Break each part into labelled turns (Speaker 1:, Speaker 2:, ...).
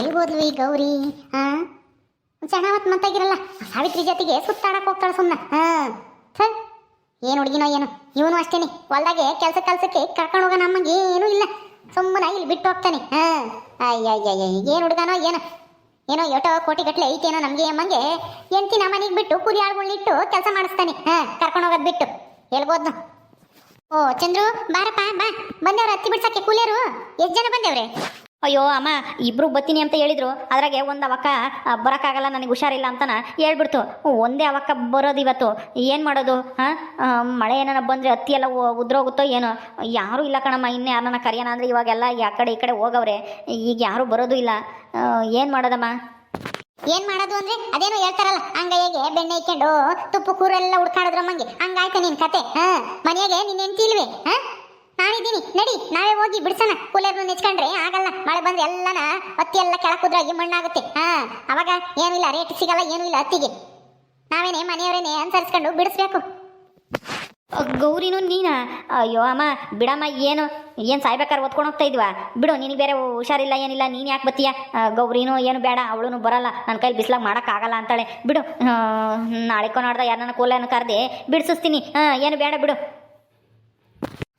Speaker 1: ಎಲ್ಗೋದ್ಲು ಈ ಗೌರಿ? ಹಾ ಹೊತ್ತು ಮತ್ತಾಗಿರಲ್ಲ. ಸಾವಿತ್ರಿ ಜೊತೆಗೆ ಸುತ್ತಾಡಕ್ ಹೋಗ್ತಾಳೆ ಸುಮ್ಮನೆ ಹಾ ಏನು ಹುಡುಗಿನೋ ಏನು. ಇವನು ಅಷ್ಟೇನೆ. ಹೊಲ್ದಾಗೆ ಕೆಲಸ ಕೆಲಸಕ್ಕೆ ಕರ್ಕೊಂಡು ಹೋಗ ನಮಗೆ ಏನೂ ಇಲ್ಲ. ಸುಮ್ಮನೆ ಇಲ್ಲಿ ಬಿಟ್ಟು ಹೋಗ್ತಾನೆ. ಹಾ ಅಯ್ಯಯ್ಯಯ್ಯ ಏನು ಹುಡುಗನೋ ಏನು. ಏನೋ ಎಟೋ ಕೋಟಿ ಗಟ್ಟಲೆ ಐತೇನೋ ನಮಗೆ ಅಮ್ಮಂಗೆ. ಎಂತಿ ನಮ್ಮ ಮನೆಗೆ ಬಿಟ್ಟು ಕುರಿ ಆಳ್ಗಳನ್ನಿಟ್ಟು ಕೆಲಸ ಮಾಡಿಸ್ತಾನೆ. ಹಾ ಕರ್ಕೊಂಡು ಹೋಗೋದು ಬಿಟ್ಟು. ಎಲ್ಗೋದ್ನು ಓ, ಚಂದ್ರು, ಬಾರಪ್ಪ, ಬಾ. ಬಂದವ್ರ ಹತ್ತಿ ಬಿಡ್ಸಕ್ಕೆ ಕೂಲಿಯರು. ಎಷ್ಟು ಜನ ಬಂದವ್ರೆ?
Speaker 2: ಅಯ್ಯೋ, ಅಮ್ಮ, ಇಬ್ರು ಬತ್ತೀನಿ ಅಂತ ಹೇಳಿದ್ರು. ಅದ್ರಾಗೆ ಒಂದು ಅವಕ್ಕ ಬರೋಕ್ಕಾಗಲ್ಲ, ನನಗೆ ಹುಷಾರಿಲ್ಲ ಅಂತನ ಹೇಳ್ಬಿಡ್ತು. ಒಂದೇ ಅವಕ್ಕ ಬರೋದು ಇವತ್ತು. ಏನು ಮಾಡೋದು? ಹಾಂ? ಮಳೆ ಏನಾರ ಬಂದರೆ ಹತ್ತಿ ಎಲ್ಲ ಉದ್ರೋಗುತ್ತೋ ಏನೋ? ಯಾರೂ ಇಲ್ಲ ಕಣಮ್ಮ, ಇನ್ನು ಯಾರನ್ನ ಕರೆಯೋಣ ಅಂದರೆ ಇವಾಗೆಲ್ಲ ಆ ಕಡೆ ಈ ಕಡೆ ಹೋಗವ್ರೆ. ಈಗ ಯಾರೂ ಬರೋದು ಇಲ್ಲ. ಏನು ಮಾಡೋದಮ್ಮ?
Speaker 1: ಏನ್ ಮಾಡೋದು ಅಂದ್ರೆ ಅದೇನೋ ಹೇಳ್ತಾರಲ್ಲ, ಅಂಗೈಗೆ ಬೆಣ್ಣೆ ಇಕ್ಕೊಂಡು ತುಪ್ಪ ಕೂರೆಲ್ಲ ಹುಡ್ಕಾಡಿದ್ರಮ್ಮಂಗೆ ಹಂಗಾಯ್ತ ನಿನ್ ಕತೆ. ಹ ಮನೆಯಾಗೆ ನಿನ್ ಹೆಂಡ್ತಿ ಇಲ್ವೇ? ಹಾ? ನಾನಿದ್ದೀನಿ. ನಡಿ, ನಾವೇ ಹೋಗಿ ಬಿಡ್ಸೋಣ. ಕೂಲರ್ನು ನೆಚ್ಕೊಂಡ್ರೆ ಆಗಲ್ಲ. ಮಳೆ ಬಂದ್ರೆ ಎಲ್ಲನ ಹತ್ತಿ ಎಲ್ಲ ಕೆಳಕುದ್ರೆ ಕುದ್ರಾಗಿ ಮಣ್ಣಾಗುತ್ತೆ. ಹಾ, ಅವಾಗ ಏನಿಲ್ಲ ರೇಟ್ ಸಿಗಲ್ಲ, ಏನೂ ಇಲ್ಲ ಹತ್ತಿಗೆ. ನಾವೇನೆ ಮನೆಯವರೇನೆ ಅನುಸರಿಸ್ಕೊಂಡು ಬಿಡಿಸ್ಬೇಕು.
Speaker 2: ಗೌರಿನೂ ನೀನಾ? ಅಯ್ಯೋ, ಅಮ್ಮ, ಬಿಡಮ್ಮ, ಏನು ಏನು ಸಾಯ್ಬೇಕಾದ್ರೆ ಓದ್ಕೊಂಡು ಹೋಗ್ತಾ ಇದ್ವಾ? ಬಿಡು, ನಿನಗೆ ಬೇರೆ ಹುಷಾರಿಲ್ಲ, ಏನಿಲ್ಲ, ನೀನು ಯಾಕೆ ಬತ್ತೀಯ? ಗೌರಿನೂ ಏನು ಬೇಡ ಅವಳು ಬರಲ್ಲ. ನನ್ನ ಕೈಲಿ ಬಿಸ್ಲಾಗ ಮಾಡೋಕ್ಕಾಗಲ್ಲ ಅಂತಾಳೆ. ಬಿಡು ನಾಳೆ ನಾಡ್ದ ಯಾರನ್ನ ಕೂಲನ್ನು ಕರೆದೆ ಬಿಡಿಸಿಸ್ತೀನಿ. ಹಾಂ ಏನು ಬೇಡ ಬಿಡು.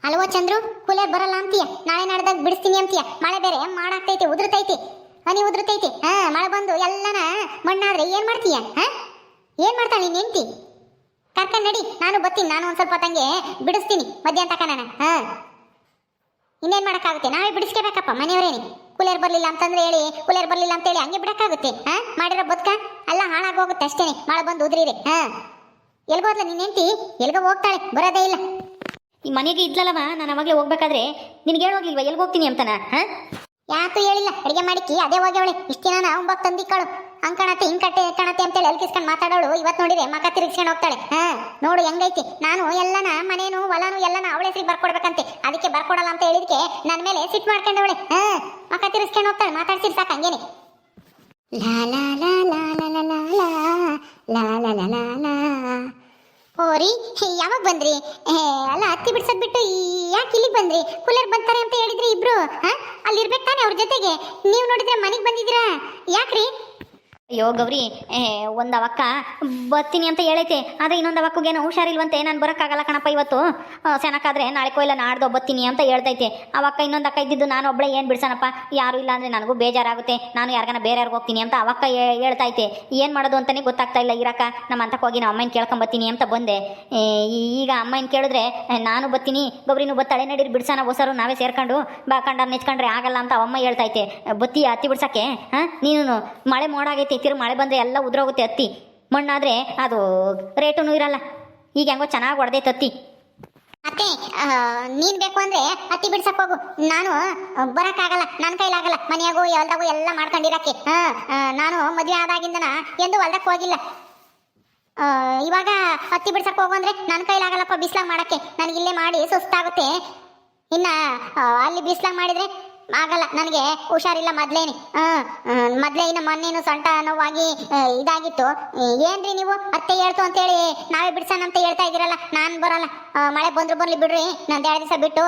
Speaker 1: ಅಲ್ವೋ ಚಂದ್ರು ಕೂಲರ್ ಬರಲ್ಲ ಅಂತೀಯ? ನಾಳೆ ನಾಡ್ದಾಗ ಬಿಡಿಸ್ತೀನಿ ಅಂತೀಯ? ಮಳೆ ಬೇರೆ ಮಾಡಾಕ್ತೈತಿ ಉದುರ್ತೈತಿ. ಹನಿ ಉದುರ್ತೈತಿ. ಹಾ, ಮಳೆ ಬಂದು ಎಲ್ಲನ ಮಣ್ಣಾದ್ರೆ ಏನ್ ಮಾಡ್ತೀಯ? ಹಾ? ಏನ್ ಮಾಡ್ತಾಳೆ ನೀನ್ ಹೆಂಡ್ತಿ? ಕರ್ಕೊಂಡು ನಡಿ, ನಾನು ಬರ್ತೀನಿ. ನಾನು ಒಂದ್ ಸ್ವಲ್ಪ ತಂಗೆ ಬಿಡಿಸ್ತೀನಿ. ಮಧ್ಯಾಹ್ನ ತಕ ನಾನು. ಹಾ. ಇನ್ನೇನ್ ಮಾಡಕ್ಕಾಗುತ್ತೆ? ನಾವೇ ಬಿಡಿಸ್ಕೋಬೇಕಪ್ಪ ಮನೆಯವರೇನೆ. ಕೂಲರ್ ಬರಲಿಲ್ಲ ಅಂತಂದ್ರೆ ಹೇಳಿ ಕೂಲರ್ ಬರಲಿಲ್ಲ ಅಂತ ಹೇಳಿ ಹಂಗೆ ಬಿಡಕ್ಕಾಗುತ್ತೆ? ಹಾ? ಮಾಡಿರೋ ಬದುಕ ಎಲ್ಲ ಹಾಳಾಗೋಗುತ್ತೆ ಅಷ್ಟೇನೆ. ಮಳೆ ಬಂದು ಉದುರಿರಿ. ಹಾ. ಎಲ್ಗೋದ್ಲ ನಿನ್ ಹೆಂಡ್ತಿ? ಎಲ್ಗೋ ಹೋಗ್ತಾಳೆ, ಬರೋದೇ ಇಲ್ಲ.
Speaker 2: ಈ ಮನೆಗೆ ಇದ್ಲಲ್ಲವ ನಾನು ಅವಾಗಲೇ ಹೋಗ್ಬೇಕಾದ್ರೆ ನಿನಗೆ ಹೇಳೋಗಿಲ್ವಾ ಎಲ್ಲಿ ಹೋಗ್ತೀನಿ ಅಂತನ ಹಾಂ
Speaker 1: ಯಾತು ಹೇಳಿಲ್ಲ ಅಡಿಗೆ ಮಾಡಿಕ್ಕಿ ಅದೇ ಹೋಗ್ಯವಳೆ ಇಷ್ಟು ದಿನ ನಾವು ಬಾಕ್ ತಂದಿಕ್ಕಳು ಅಂಕಣತೆ ಹಿಂಕಟ್ಟೆ ಕಣತೆ ಅಂತೇಳಿ ಎಲ್ಕಿಸ್ಕೊಂಡು ಮಾತಾಡೋಳು ಇವತ್ತು ನೋಡಿದ್ರೆ ಮಕ ತಿರುಗಿಸ್ಕೊಂಡು ಹೋಗ್ತಾಳೆ ಹಾ ನೋಡು ಹೆಂಗೈತಿ ನಾನು ಎಲ್ಲನ ಮನೇನು ಹೊಲನು ಎಲ್ಲನ ಅವಳ ಹೆಸರಿಗೆ ಬರ್ಕೊಡ್ಬೇಕಂತೆ ಅದಕ್ಕೆ ಬರ್ಕೊಡಲ್ಲ ಅಂತ ಹೇಳಿದಕ್ಕೆ ನನ್ನ ಮೇಲೆ ಸಿಟ್ ಮಾಡ್ಕೊಂಡವಳೆ ಹಾ ಮಕ ತಿರುಗಿಸ್ಕೊಂಡು ಹೋಗ್ತಾಳೆ ಮಾತಾಡ್ಸಿರ್ ಸಾಕು ಹಂಗೇನೆ ಲಾ ಲಾ ಲಾ ಹೇ, ಯಾವಾಗ ಬಂದ್ರಿ? ಅಲ್ಲ, ಹತ್ತಿ ಬಿಡ್ಸೋದ್ ಬಿಟ್ಟು ಯಾಕೆ ಇಲ್ಲಿಗೆ ಬಂದ್ರಿ? ಕೂಲರ್ ಬಂತಾರೆ ಅಂತ ಹೇಳಿದ್ರಿ ಇಬ್ರು ಅಲ್ಲಿ ಇರ್ಬೇಕು ತಾನೆ ಅವ್ರ ಜೊತೆಗೆ. ನೀವು ನೋಡಿದ್ರೆ ಮನೆಗೆ ಬಂದಿದ್ದೀರಾ? ಯಾಕ್ರಿ?
Speaker 2: ಅಯ್ಯೋ ಗೌರಿ ಒಂದು ಅವಕ್ಕ ಬರ್ತೀನಿ ಅಂತ ಹೇಳೈತೆ. ಆದರೆ ಇನ್ನೊಂದು ಅವಕ್ಕಗೇನು ಹುಷಾರಿಲ್ವಂತೆ, ನಾನು ಬರೋಕ್ಕಾಗಲ್ಲ ಕಣಪ್ಪ ಇವತ್ತು. ಸೆನಕ್ಕಾದ್ರೆ ನಾಳೆ ಕೊಯ್ಲ ನಾಡ್ದು ಬರ್ತೀನಿ ಅಂತ ಹೇಳ್ತೈತೆ. ಅವಕ್ಕ ಇನ್ನೊಂದು ಅಕ್ಕ ಇದ್ದಿದ್ದು ನಾನು ಒಬ್ಬಳೇ ಏನು ಬಿಡ್ಸೋಣಪ್ಪ ಯಾರು ಇಲ್ಲ ಅಂದರೆ ನನಗೂ ಬೇಜಾರಾಗುತ್ತೆ. ನಾನು ಯಾರಿಗಾನ ಬೇರೆ ಹೋಗ್ತೀನಿ ಅಂತ ಅವಕ್ಕ ಹೇಳ್ತೈತೆ. ಏನು ಮಾಡೋದು ಅಂತಲೇ ಗೊತ್ತಾಗ್ತಾ ಇಲ್ಲ ಇರಕ್ಕ ನಮ್ಮ ಅಂತಕ್ಕೆ ಹೋಗಿ ನಮ್ಮ ಅಮ್ಮನ ಕೇಳ್ಕೊಂಬತ್ತೀನಿ ಅಂತ ಬಂದೆ. ಈಗ ಅಮ್ಮನ ಕೇಳಿದ್ರೆ ನಾನು ಬರ್ತೀನಿ, ಗೌರಿನೂ ಬತ್ತಾಳೆ, ನಡೀರಿ ಬಿಡ್ಸೋಣ, ಹೊಸರು ನಾವೇ ಸೇರ್ಕೊಂಡು ಬಾ ಕಂಡ ನೆಚ್ಕೊಂಡ್ರೆ ಆಗಲ್ಲ ಅಂತ ಅಮ್ಮ ಹೇಳ್ತೈತೆ. ಬತ್ತಿ, ಹತ್ತಿ ಬಿಡ್ಸಕ್ಕೆ, ಹಾಂ ನೀನು ಮಳೆ ಮೋಡಾಗೈತೆ ತಿರು ಮಳೆ ಬಂದರೆ ಎಲ್ಲ ಉದ್ರೋಗುತ್ತೆ ಹತ್ತಿ ಮಣ್ಣಾದರೆ ಅದು ರೇಟೂ ಇರಲ್ಲ. ಈಗ ಹೆಂಗೋ ಚೆನ್ನಾಗಿ ಹೊಡೆದೈತೆ ಹತ್ತಿ
Speaker 1: ಅತ್ತೆ ನೀನ್ ಬೇಕು ಅಂದ್ರೆ ಹತ್ತಿ ಬಿಡ್ಸಕ್ ಹೋಗು. ನಾನು ಬರಕ್ಕಾಗಲ್ಲ. ನನ್ನ ಕೈಲಾಗಲ್ಲ ಮನೆಯಾಗು ಹೊಲ್ದಾಗೂ ಎಲ್ಲ ಮಾಡ್ಕೊಂಡಿರಕ್ಕೆ. ನಾನು ಮದುವೆ ಆದಾಗಿಂದನ ಎಂದು ಹೊಲ್ದಕ್ ಹೋಗಿಲ್ಲ. ಇವಾಗ ಹತ್ತಿ ಬಿಡ್ಸಕ್ ಹೋಗು ಅಂದ್ರೆ ನನ್ನ ಕೈಲಾಗಲ್ಲಪ್ಪ ಬಿಸ್ಲಾಗ್ ಮಾಡಕ್ಕೆ. ನನಗೆ ಇಲ್ಲೇ ಮಾಡಿ ಸುಸ್ತಾಗುತ್ತೆ. ಇನ್ನ ಅಲ್ಲಿ ಬಿಸ್ಲಾಗ್ ಮಾಡಿದ್ರೆ ಆಗಲ್ಲ, ನನಗೆ ಹುಷಾರಿಲ್ಲ ಮೊದ್ಲೇನೆ. ಮೊದ್ಲೇ ಇನ್ನು ಮೊನ್ನೆನು ಸೊಂಟ ನೋವಾಗಿ ಇದಾಗಿತ್ತು. ಏನ್ರಿ ನೀವು? ಅತ್ತೆ ಹೇಳ್ತು ಅಂತೇಳಿ ನಾವೇ ಬಿಡ್ಸಣ ಅಂತ ಹೇಳ್ತಾ ಇದೀರಲ್ಲ ನಾನ್ ಬರಲ್ಲ. ಮಳೆ ಬಂದ್ರು ಬರ್ಲಿ ಬಿಡ್ರಿ ನಾನು ಎರಡು ದಿವಸ ಬಿಟ್ಟು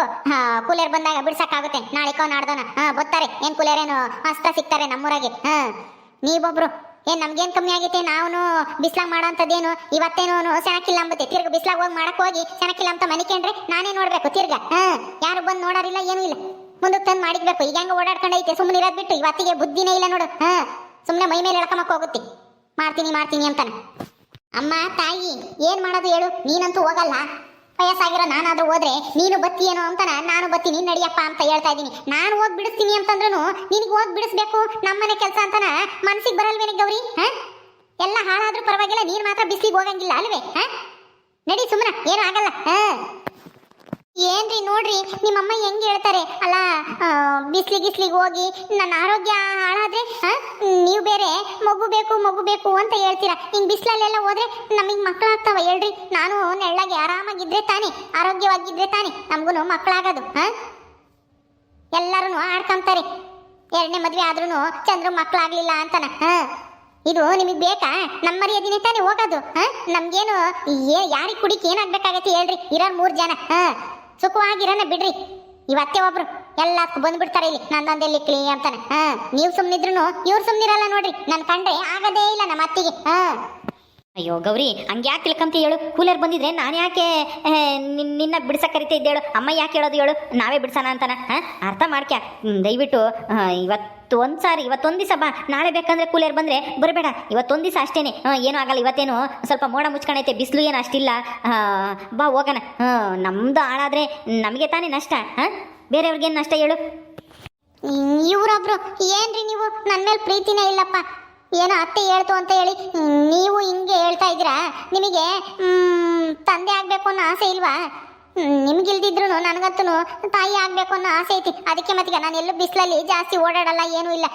Speaker 1: ಕೂಲರ್ ಬಂದಾಗ ಬಿಡ್ಸಕ್ಕಾಗುತ್ತೆ. ನಾಳೆಕೋ ನಾಡ್ದೋಣ ಹಾ ಬರ್ತಾರೆ. ಏನ್ ಕೂಲರ್ ಏನು ಹಸ್ತ ಸಿಗ್ತಾರೆ ನಮ್ಮೂರಾಗೆ. ಹಾ ನೀವೊಬ್ರು, ಏನ್ ನಮ್ಗೇನ್ ಕಮ್ಮಿ ಆಗೈತೆ? ನಾವು ಬಿಸ್ಲಾಗ್ ಮಾಡೋಂಥದ್ದೇನು? ಇವತ್ತೇನು ಸೆಣಕಿಲ್ಲ ಅಂಬತ್ತೆ. ತಿರ್ಗ ಬಿಸ್ಲಾಗ್ ಹೋಗಿ ಮಾಡಕ್ ಹೋಗಿ ಸೆಣಕಿಲ್ಲ ಅಂತ ಮನಿಕೊಂಡ್ರೆ ನಾನೇ ನೋಡ್ಬೇಕು ತಿರ್ಗ. ಹಾ ಯಾರು ಬಂದು ನೋಡೋರಿಲ್ಲ, ಏನೂ ಇಲ್ಲ. ಮುಂದಕ್ಕೆ ತಂದು ಮಾಡಿಕ್ಬೇಕು ಈಗ ಹೆಂಗ ಓಡಾಡ್ಕೊಂಡೈತೆ. ಸುಮ್ಮನೆ ಇರೋದ್ ಬಿಟ್ಟು. ಇವತ್ತಿಗೆ ಬುದ್ಧಿನೇ ಇಲ್ಲ ನೋಡು. ಹಾ ಸುಮ್ಮನೆ ಮೈ ಮೇಲೆ ಎಳ್ಕೊಂಬಕ್ ಹೋಗುತ್ತೆ. ಮಾಡ್ತೀನಿ ಮಾಡ್ತೀನಿ ಅಂತಾನೆ. ಅಮ್ಮ, ತಾಯಿ, ಏನ್ ಮಾಡೋದು ಹೇಳು. ನೀನಂತೂ ಹೋಗಲ್ಲ. ವಯಸ್ಸಾಗಿರೋ ನಾನಾದ್ರೂ ಹೋದ್ರೆ ನೀನು ಬತ್ತೀಯೇನೋ ಅಂತಾನ. ನಾನು ಬತ್ತೀನಿ, ನಡಿಯಪ್ಪ ಅಂತ ಹೇಳ್ತಾ ಇದ್ದೀನಿ. ನಾನು ಹೋಗಿ ಬಿಡಿಸ್ತೀನಿ ಅಂತಂದ್ರೂ ನಿನಗೆ ಹೋಗಿ ಬಿಡಿಸ್ಬೇಕು? ನಮ್ಮನೆ ಕೆಲಸ ಅಂತಾನ? ಮನಸ್ಸಿಗೆ ಬರಲ್ವೇನೆ ಗೌರಿ? ಹಾ? ಎಲ್ಲ ಹಾಳಾದ್ರೂ ಪರವಾಗಿಲ್ಲ. ನೀನು ಮಾತ್ರ ಬಿಸಿಲಿಗೆ ಹೋಗಂಗಿಲ್ಲ ಅಲ್ವೇ? ಹಾ? ನಡಿ ಸುಮ್ಮನೆ ಏನೂ ಆಗಲ್ಲ. ಹಾ? ಏನ್ರಿ ನೋಡ್ರಿ, ನಿಮ್ಮಮ್ಮ ಹೆಂಗ್ ಹೇಳ್ತಾರೆ? ಅಲ್ಲ ಬಿಸ್ಲಿ ಗಿಸ್ಲಿಗೆ ಹೋಗಿ ನನ್ನ ಆರೋಗ್ಯ ಹಾಳಾದ್ರೆ ನೀವು ಬೇರೆ ಮಗು ಬೇಕು ಮಗು ಬೇಕು ಅಂತ ಹೇಳ್ತೀರಾ? ಹಿಂಗ್ ಬಿಸ್ಲಲ್ಲೆಲ್ಲ ಹೋದ್ರೆ ನಮಗೆ ಮಕ್ಕಳಾಗ್ತಾವ ಹೇಳ್ರಿ. ನಾನು ನೆಳ್ಳಾಗಿ ಆರಾಮಾಗಿದ್ರೆ ತಾನೆ, ಆರೋಗ್ಯವಾಗಿದ್ರೆ ತಾನೆ ನಮಗೂ ಮಕ್ಕಳಾಗೋದು ಹಾ ಎಲ್ಲರೂ ಆಡ್ಕೊಂತಾರೆ ಎರಡನೇ ಮದ್ವೆ ಆದ್ರೂ ಚಂದ್ರ ಮಕ್ಕಳಾಗ್ಲಿಲ್ಲ ಅಂತನ ಹ ಇದು ನಿಮಗೆ ಬೇಕಾ? ನಮ್ಮ ಮರ್ಯಾದಿನೇ ತಾನೇ ಹೋಗೋದು ಹಾ ನಮ್ಗೇನು ಯಾರಿಗೆ ಕುಡಿಕ್ ಏನಾಗ್ಬೇಕಾಗತ್ತೆ ಹೇಳ್ರಿ? ಇರೋರು ಮೂರ್ ಜನ ಹಾ ಸುಖವಾಗಿರೋಣ ಬಿಡ್ರಿ. ಇವತ್ತೇ ಒಬ್ರು ಎಲ್ಲದಕ್ಕೂ ಬಂದ್ಬಿಡ್ತಾರೆ ಇಲ್ಲಿ. ನಂದೊಂದೆಲ್ಲಿ ಕ್ಲೀ ಅಂತಾನೆ. ಹಾ, ನೀವು ಸುಮ್ಮನಿದ್ರು ಇವ್ರು ಸುಮ್ಮನಿರಲ್ಲ ನೋಡ್ರಿ. ನನ್ನ ಕಂಡ್ರೆ ಆಗದೇ ಇಲ್ಲ ನಮ್ಮ ಅತ್ತಿಗೆ. ಹಾ.
Speaker 2: ಅಯ್ಯೋ ಗೌರಿ ಹಂಗೆ ಯಾಕೆ ತಿಳ್ಕೊಂತ ಹೇಳು? ಕೂಲರ್ ಬಂದಿದ್ರೆ ನಾನು ಯಾಕೆ ನಿನ್ನ ಬಿಡ್ಸಕ್ಕೆ ಕರಿತಾ ಇದ್ದೆ ಹೇಳು? ಅಮ್ಮ ಯಾಕೆ ಹೇಳೋದು ಹೇಳು? ನಾವೇ ಬಿಡ್ಸೋಣ ಅಂತಾನ, ಹಾಂ? ಅರ್ಥ ಮಾಡ್ಕ್ಯಾ? ದಯವಿಟ್ಟು ಇವತ್ತು ಒಂದು ಸಾರಿ, ಇವತ್ತೊಂದು ದಿವಸ ಬಾ. ನಾಳೆ ಬೇಕಂದ್ರೆ ಕೂಲರ್ ಬಂದರೆ ಬರಬೇಡ. ಇವತ್ತೊಂದು ದಿವಸ ಅಷ್ಟೇ ಏನೂ ಆಗಲ್ಲ, ಇವತ್ತೇನು ಸ್ವಲ್ಪ ಮೋಡ ಮುಚ್ಕೊಂಡೈತೆ ಬಿಸಿಲು ಏನು ಅಷ್ಟಿಲ್ಲ. ಬಾ, ಹೋಗೋಣ. ಹಾಂ ನಮ್ಮದು ಹಾಳಾದರೆ ನಮಗೆ ತಾನೇ ನಷ್ಟ, ಹಾಂ? ಬೇರೆಯವ್ರಿಗೇನು ನಷ್ಟ ಹೇಳು?
Speaker 1: ಇವರೊಬ್ರು ಏನ್ರಿ ನೀವು? ನನ್ನ ಮೇಲೆ ಪ್ರೀತಿನೇ ಇಲ್ಲಪ್ಪ. ಏನೋ ಅತ್ತೆ ಹೇಳ್ತು ಅಂತ ಹೇಳಿ, ನೀವು ಹಿಂಗೆ ಹೇಳ್ತಾ ಇದ್ದೀರಾ? ನಿಮಗೆ ತಂದೆ ಆಗಬೇಕು ಅನ್ನೋ ಆಸೆ ಇಲ್ವಾ? ನಿಮ್ಗಿಲ್ದಿದ್ರು ನನಗಂತೂ ತಾಯಿ ಆಗಬೇಕು ಅನ್ನೋ ಆಸೆ ಐತಿ. ಅದಕ್ಕೆ ಮತ್ತೀಗ ನಾನು ಎಲ್ಲೂ ಬಿಸಿಲಲ್ಲಿ ಜಾಸ್ತಿ ಓಡಾಡಲ್ಲ, ಏನೂ ಇಲ್ಲ.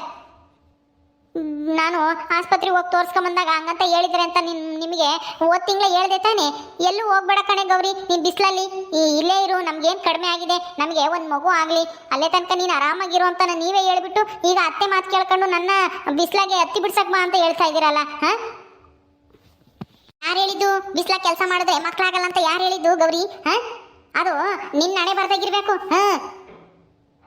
Speaker 1: ನಾನು ಆಸ್ಪತ್ರೆಗೆ ಹೋಗಿ ತೋರ್ಸ್ಕೊಂಬಂದಾಗ ಹಂಗಂತ ಹೇಳಿದ್ರೆ ಅಂತ ನಿನ್ ನಿಮಗೆ ಹೋದ್ ತಿಂಗಳ ಹೇಳ್ದೆ ತಾನೆ, ಎಲ್ಲೂ ಹೋಗ್ಬೇಡ ಕಣೆ ಗೌರಿ, ನೀನ್ ಬಿಸಿಲಲ್ಲಿ ಇಲ್ಲೇ ಇರು, ನಮ್ಗೇನು ಕಡಿಮೆ ಆಗಿದೆ, ನಮಗೆ ಒಂದ್ ಮಗು ಆಗ್ಲಿ, ಅಲ್ಲೇ ತನಕ ನೀನು ಆರಾಮಾಗಿರು ಅಂತ ನೀವೇ ಹೇಳ್ಬಿಟ್ಟು ಈಗ ಅತ್ತೆ ಮಾತು ಕೇಳ್ಕೊಂಡು ನನ್ನ ಬಿಸಿಲಾಗೆ ಹತ್ತಿ ಬಿಡ್ಸಕ್ ಬಾ ಅಂತ ಹೇಳ್ತಾ ಇದ್ದೀರಲ್ಲ, ಹಾ? ಯಾರು ಹೇಳಿದ್ದು? ಬಿಸಿಲ ಕೆಲಸ ಮಾಡಿದ್ರೆ ಮಕ್ಕಳಾಗಲ್ಲ ಅಂತ ಯಾರು ಹೇಳಿದ್ದು ಗೌರಿ, ಹಾ? ಅದು ನಿನ್ನ ಹಣೆ ಬರ್ದಾಗಿರ್ಬೇಕು ಹಾ?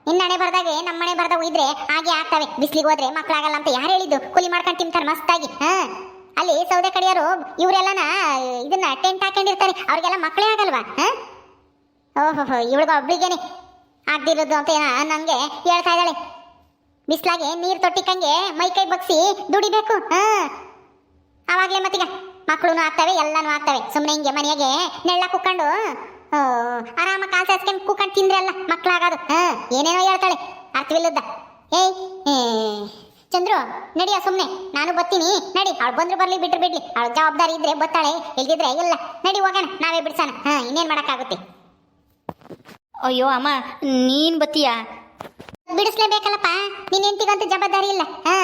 Speaker 1: ನಿನ್ನ ಹಣೆ ಬರ್ದಾಗೆ ನಮ್ಮ ಮನೆ ಬರ್ದಾಗ ಇದ್ರೆ ಹಾಗೆ ಆಗ್ತವೆ, ಬಿಸ್ಲಿಗೆ ಹೋದ್ರೆ ಮಕ್ಕಳಾಗಲ್ಲ ಅಂತ ಯಾರು ಹೇಳಿದ್ದು? ಕೂಲಿ ಮಾಡ್ಕೊಂಡು ತಿಂತಾರೆ ಮಸ್ತಾಗಿ, ಹಾ? ಅಲ್ಲಿ ಸೌದೆ ಕಡಿಯೋರು ಇವರೆಲ್ಲನ ಇದನ್ನ ಟೆಂಟ್ ಹಾಕೊಂಡಿರ್ತಾರೆ ಅವ್ರಿಗೆಲ್ಲ ಮಕ್ಕಳೇ ಆಗಲ್ವಾ ಹಾ? ಓಹೋ ಇವಳಿಗ ಒಬ್ಳಿಗೇನೆ ಆಗ್ದಿರೋದು ಅಂತ ಏನ ನಂಗೆ ಹೇಳ್ತಾ ಇದ್ದಾಳೆ. ಬಿಸ್ಲಾಗೆ ನೀರು ತೊಟ್ಟಿಕಂಗೆ ಮೈ ಕೈ ಬಗ್ಸಿ ದುಡಿಬೇಕು ಹಾ? ಅವಾಗ್ಲೇ ಮತ್ತೀಗ ಮಕ್ಕಳು ಆಗ್ತವೆ ಎಲ್ಲಾನು ಆಗ್ತವೆ. ಸುಮ್ಮನೆ ಹಿಂಗೆ ಮನೆಯಾಗೆ ನೆಳ್ಳ ಕುಕ್ಕೊಂಡು ಆರಾಮ ಕಾಲು ಸಾಸ್ಕೊಂಡು ಕೂಕೊಂಡು ತಿಂದ್ರೆ ಅಲ್ಲ ಮಕ್ಕಳಾಗೋದು ಹಾ? ಏನೇನೋ ಹೇಳ್ತಾಳೆ ಅರ್ಥವಿಲ್ಲದ ಏಯ್ ಏ, ಚಂದ್ರು ನಡಿಯ ಸುಮ್ಮನೆ ನಾನು ಬರ್ತೀನಿ. ನಡಿ. ಅವಳು ಬಂದ್ರು ಬರ್ಲಿ ಬಿಟ್ರು ಬಿಡ್ಲಿ. ಅವಳ ಜವಾಬ್ದಾರಿ ಇದ್ರೆ ಬತ್ತಾಳೆ ಇಲ್ದಿದ್ರೆ ಇಲ್ಲ. ನಡಿ ಹೋಗೋಣ. ನಾವೇ ಬಿಡ್ಸೋಣ. ಹಾ ಇನ್ನೇನು ಮಾಡೋಕ್ಕಾಗುತ್ತೆ?
Speaker 2: ಅಯ್ಯೋ ಅಮ್ಮ ನೀನು ಬತ್ತೀಯಾ
Speaker 1: ಬಿಡಿಸ್ಲೇಬೇಕಲ್ಲಪ್ಪ. ನಿನ್ ಎಂತಿಗಂತೂ ಜವಾಬ್ದಾರಿ ಇಲ್ಲ. ಹಾ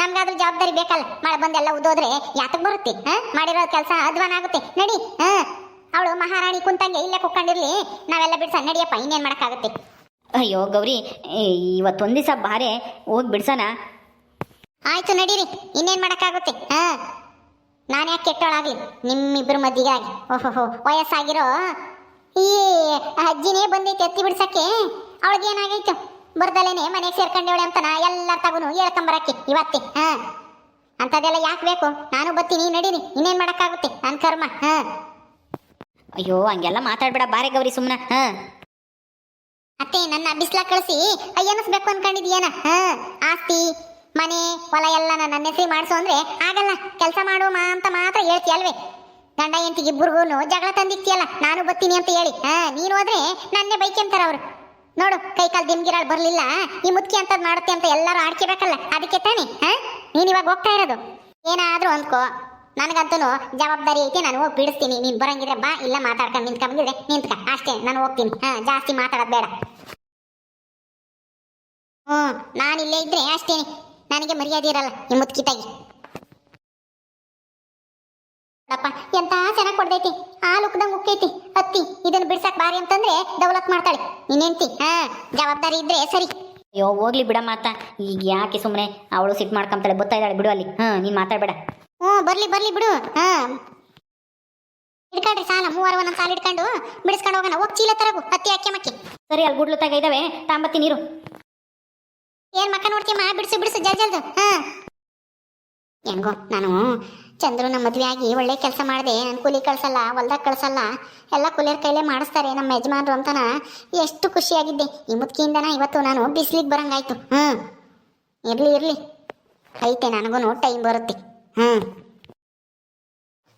Speaker 1: ನಮ್ಗಾದ್ರೂ ಜವಾಬ್ದಾರಿ ಬೇಕಲ್ಲ. ಮಳೆ ಬಂದೆಲ್ಲ ಉದೋದ್ರೆ ಯಾತಕ್ ಬರುತ್ತೆ? ಹಾ ಮಾಡಿರೋ ಕೆಲಸ ಅಧ್ವಾನ ಆಗುತ್ತೆ. ನಡಿ. ಹಾ ಅವಳು ಮಹಾರಾಣಿ ಕುಂತಂಗೆ ಇಲ್ಲೇ ಕುಕ್ಕೊಂಡಿರ್ಲಿ ನಾವೆಲ್ಲ ಬಿಡ್ಸ ನಡಿಯಪ್ಪ ಇನ್ನೇನ್ ಮಾಡಕ್ಕಾಗುತ್ತೆ?
Speaker 2: ಅಯ್ಯೋ ಗೌರಿ ಇವತ್ತೊಂದ್ ದಿವಸ ಬಾರೆ ಹೋಗಿ ಬಿಡ್ಸೋಣ.
Speaker 1: ಆಯ್ತು, ನಡೀರಿ. ಇನ್ನೇನ್ ಮಾಡಕ್ಕಾಗುತ್ತೆ? ಹಾ? ನಾನು ಯಾಕೆ ಕೆಟ್ಟೋಳಾಗ್ಲಿ? ನಿಮ್ಮಿಬ್ರ ಮದ್ದಿಗಾಗಿ ಓಹೋ ವಯಸ್ಸಾಗಿರೋ ಈ ಅಜ್ಜಿನೇ ಬಂದೈತೆ ಎತ್ತಿ ಬಿಡ್ಸಕ್ಕೆ. ಅವಳಿಗೆ ಏನಾಗೈತು? ಬರ್ದಲೇನೆ ಮನೆಗೆ ಸೇರ್ಕೊಂಡವಳೆ ನಾ ಎಲ್ಲ ತಗುನು ಹೇಳ್ಕೊಂಬರಕ್ಕೆ ಇವತ್ತೆ, ಹಾ? ಅಂತದೆಲ್ಲ ಯಾಕೆ ಬೇಕು? ನಾನು ಬರ್ತೀನಿ, ನಡೀರಿ. ಇನ್ನೇನ್ ಮಾಡಕ್ಕಾಗುತ್ತೆ? ನನ್ನ ಕರ್ಮ, ಹಾ?
Speaker 2: ಅಯ್ಯೋ, ಹಂಗೆಲ್ಲ ಮಾತಾಡ್ಬೇಡ. ಬಾರೆ ಗೌರಿ ಸುಮ್ಮನೆ ಹಾ?
Speaker 1: ಅತ್ತೆ, ನನ್ನ ಬಿಸ್ಲಾ ಕಳಿಸಿ ಅಯ್ಯನಿಸ್ಬೇಕು ಅನ್ಕೊಂಡಿದ್ಯಾನ? ಹಾ? ಆಸ್ತಿ ಮನೆ, ಹೊಲ ಎಲ್ಲ ನನ್ನ ಹೆಸರು ಮಾಡಿಸು ಅಂದ್ರೆ ಆಗಲ್ಲ. ಕೆಲಸ ಮಾಡು ಮಾ ಅಂತ ಮಾತ್ರ ಹೇಳ್ತೀಯಲ್ವೇ ಗಂಡ ಹೆಂಡತಿಗೆ ಇಬ್ಬರಿಗೂ ಜಗಳ ತಂದಿಕ್ತಿಯಲ್ಲ, ನಾನು ಬರ್ತೀನಿ ಅಂತ ಹೇಳಿ. ಹಾ, ನೀನು ಹೋದ್ರೆ ನನ್ನೇ ಬೈಕೆಂತಾರ ಅವರು. ನೋಡು ಕೈ ಕಾಲು ದಿಮ್ಗಿರಾಳ್ ಬರ್ಲಿಲ್ಲ, ಈ ಮುತ್ತಿ ಅಂತದ್ ಮಾಡುತ್ತೆ ಅಂತ ಎಲ್ಲರೂ ಆಡ್ಕೋಬೇಕಲ್ಲ, ಅದಕ್ಕೆ ತಾನೇ, ಹಾ? ನೀನ್ ಇವಾಗ ಹೋಗ್ತಾ ಇರೋದು? ಏನಾದ್ರು ಅಂದ್ಕೋ. ನನಗಂತೂ ಜವಾಬ್ದಾರಿ ಐತೆ, ನಾನು ಹೋಗಿ ಬಿಡಿಸ್ತೀನಿ. ನೀನ್ ಬರಂಗಿದ್ರೆ ಬಾ, ಇಲ್ಲ ಮಾತಾಡ್ಕೊಂಡು ನಿಂತ್ಕೊಂಡ್ಬಿದ್ರೆ ನಿಂತ್ಕ. ಅಷ್ಟೇ, ನಾನು ಹೋಗ್ತೀನಿ. ಹಾ, ಜಾಸ್ತಿ ಮಾತಾಡೋದು ಬೇಡ. ಹ್ಮ್, ನಾನು ಇಲ್ಲೇ ಇದ್ರೆ ಅಷ್ಟೇನೆ. ನನಗೆ ಮರ್ಯಾದೆ ಇರಲ್ಲ ಈ ಮುತ್ಕಿ ಅಪ್ಪ ಎಂತ ಚೆನ್ನಾಗಿ ಕೊಡ್ದೈತಿ. ಹಾಲು ಉಕ್ದಂಗ್ ಉಕ್ಕೈತಿ. ಅತ್ತಿ ಇದನ್ನ ಬಿಡ್ಸಕ್ ಬಾರಿ ಅಂತಂದ್ರೆ ದೌಲತ್ ಮಾಡ್ತಾಳೆ. ನೀನೆಂತಿ ಹಾ ಜವಾಬ್ದಾರಿ ಇದ್ರೆ ಸರಿ.
Speaker 2: ಅಯ್ಯೋ ಹೋಗ್ಲಿ ಬಿಡ ಮಾತಾ ಈಗ ಯಾಕೆ ಸುಮ್ಮನೆ ಅವಳು ಸಿಟ್ ಮಾಡ್ಕೊಂತಾಳೆ ಗೊತ್ತಾ ಇದ್ದಾಳೆ ಬಿಡು ಅಲ್ಲಿ. ಹಾ ನೀನು ಮಾತಾಡಬೇಡ.
Speaker 1: ಹ್ಞೂ ಬರ್ಲಿ ಬರ್ಲಿ ಬಿಡು. ಹಾ. ಇಟ್ಕೊಳ್ರಿ ಸಾಲ ಮೂವರು ಒಂದೊಂದು ಸಾಲ ಇಟ್ಕೊಂಡು ಬಿಡಿಸ್ಕೊಂಡು ಹೋಗೋಣ. ಹೋಗಿ ಚೀಲ ತರಗು ಹತ್ತಿ ಅಕ್ಕಿ ಮಕ್ಕಿ.
Speaker 2: ಸರಿ ಅಲ್ಲಿ ಗುಡ್ಲು ತಗ ಇದಾವೆ. ತಾಂಬತ್ತಿ ನೀರು.
Speaker 1: ಏನ್ ಮಕ್ಕ ನೋಡ್ತೀಯಮ್ಮ? ಬಿಡಿಸು ಬಿಡಿಸು ಜಲ್ ಜಲ್ದು. ಹಾ. ಹೆಂಗೋ, ನಾನು ಚಂದ್ರನ ಮದ್ವೆ ಆಗಿ ಒಳ್ಳೆ ಕೆಲಸ ಮಾಡಿದೆ. ನಾನು ಕೂಲಿ ಕಳ್ಸಲ್ಲ, ಹೊಲ್ದಾಗ ಕಳ್ಸಲ್ಲ. ಎಲ್ಲ ಕೂಲಿಯರ್ ಕೈಲೇ ಮಾಡಿಸ್ತಾರೆ ನಮ್ಮ ಯಜಮಾನ್ರು ಅಂತನ. ಎಷ್ಟು ಖುಷಿಯಾಗಿದ್ದೆ. ಈ ಮುದ್ಕಿಯಿಂದನ ಇವತ್ತು ನಾನು ಬಿಸ್ಲಿಗೆ ಬರಂಗಾಯ್ತು. ಹ್ಞೂ ಇರ್ಲಿ, ಇರಲಿ. ಐತೆ, ನನಗೂ ಟೈಮ್ ಬರುತ್ತೆ. ಹ್ಮ್.